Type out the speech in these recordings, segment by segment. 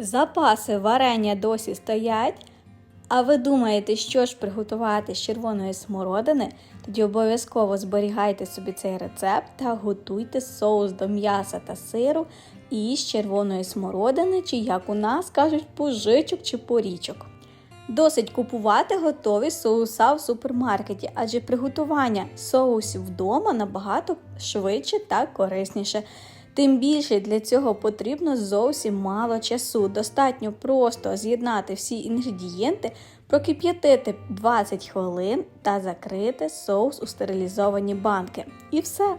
Запаси варення досі стоять. А ви думаєте, що ж приготувати з червоної смородини? Тоді обов'язково зберігайте собі цей рецепт та готуйте соус до м'яса та сиру із червоної смородини, чи як у нас кажуть, пужичок чи порічок. Досить купувати готові соуса в супермаркеті, адже приготування соусів вдома набагато швидше та корисніше. Тим більше для цього потрібно зовсім мало часу. Достатньо просто з'єднати всі інгредієнти, прокип'ятити 20 хвилин та закрити соус у стерилізовані банки. І все.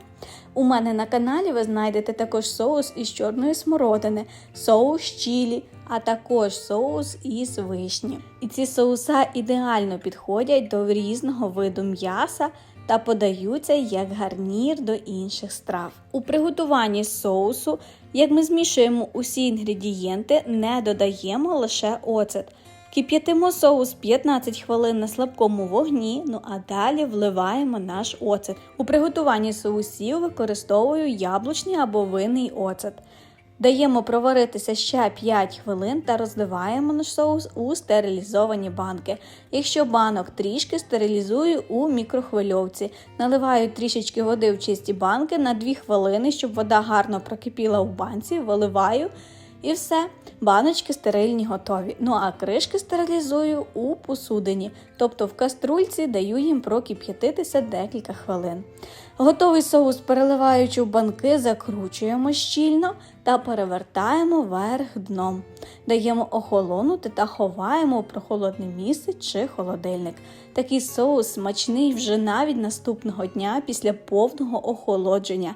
У мене на каналі ви знайдете також соус із чорної смородини, соус чілі, а також соус із вишні. І ці соуса ідеально підходять до різного виду м'яса та подаються як гарнір до інших страв. У приготуванні соусу, як ми змішуємо усі інгредієнти, не додаємо лише оцет. Кип'ятимо соус 15 хвилин на слабкому вогні, ну а далі вливаємо наш оцет. У приготуванні соусів використовую яблучний або винний оцет. Даємо проваритися ще 5 хвилин та розливаємо наш соус у стерилізовані банки. Якщо банок трішки стерилізую у мікрохвильовці. Наливаю трішечки води в чисті банки на 2 хвилини, щоб вода гарно прокипіла у банці, виливаю. І все, баночки стерильні готові. Ну а кришки стерилізую у посудині, тобто в каструльці даю їм прокип'ятитися декілька хвилин. Готовий соус, переливаючи в банки, закручуємо щільно та перевертаємо вверх дном. Даємо охолонути та ховаємо у прохолодне місце чи холодильник. Такий соус смачний вже навіть наступного дня після повного охолодження.